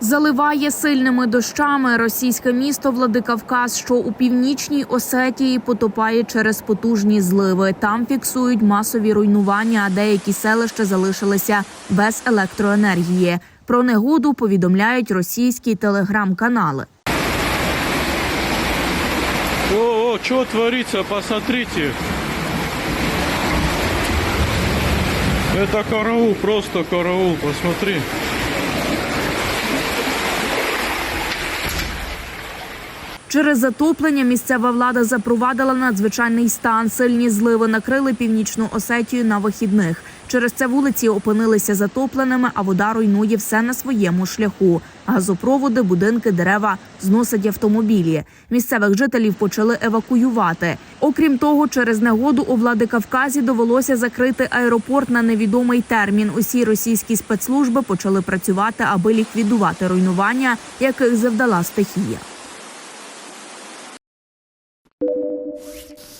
Заливає сильними дощами російське місто Владикавказ, що у північній Осетії потопає через потужні зливи. Там фіксують масові руйнування, а деякі селища залишилися без електроенергії. Про негоду повідомляють російські телеграм-канали. О, о, что творится, посмотрите. Это караул, просто караул, посмотри. Через затоплення місцева влада запровадила надзвичайний стан. Сильні зливи накрили північну Осетію на вихідних. Через це вулиці опинилися затопленими, а вода руйнує все на своєму шляху. Газопроводи, будинки, дерева зносять автомобілі. Місцевих жителів почали евакуювати. Окрім того, через негоду у Владикавказі довелося закрити аеропорт на невідомий термін. Усі російські спецслужби почали працювати, аби ліквідувати руйнування, яких завдала стихія. Oh,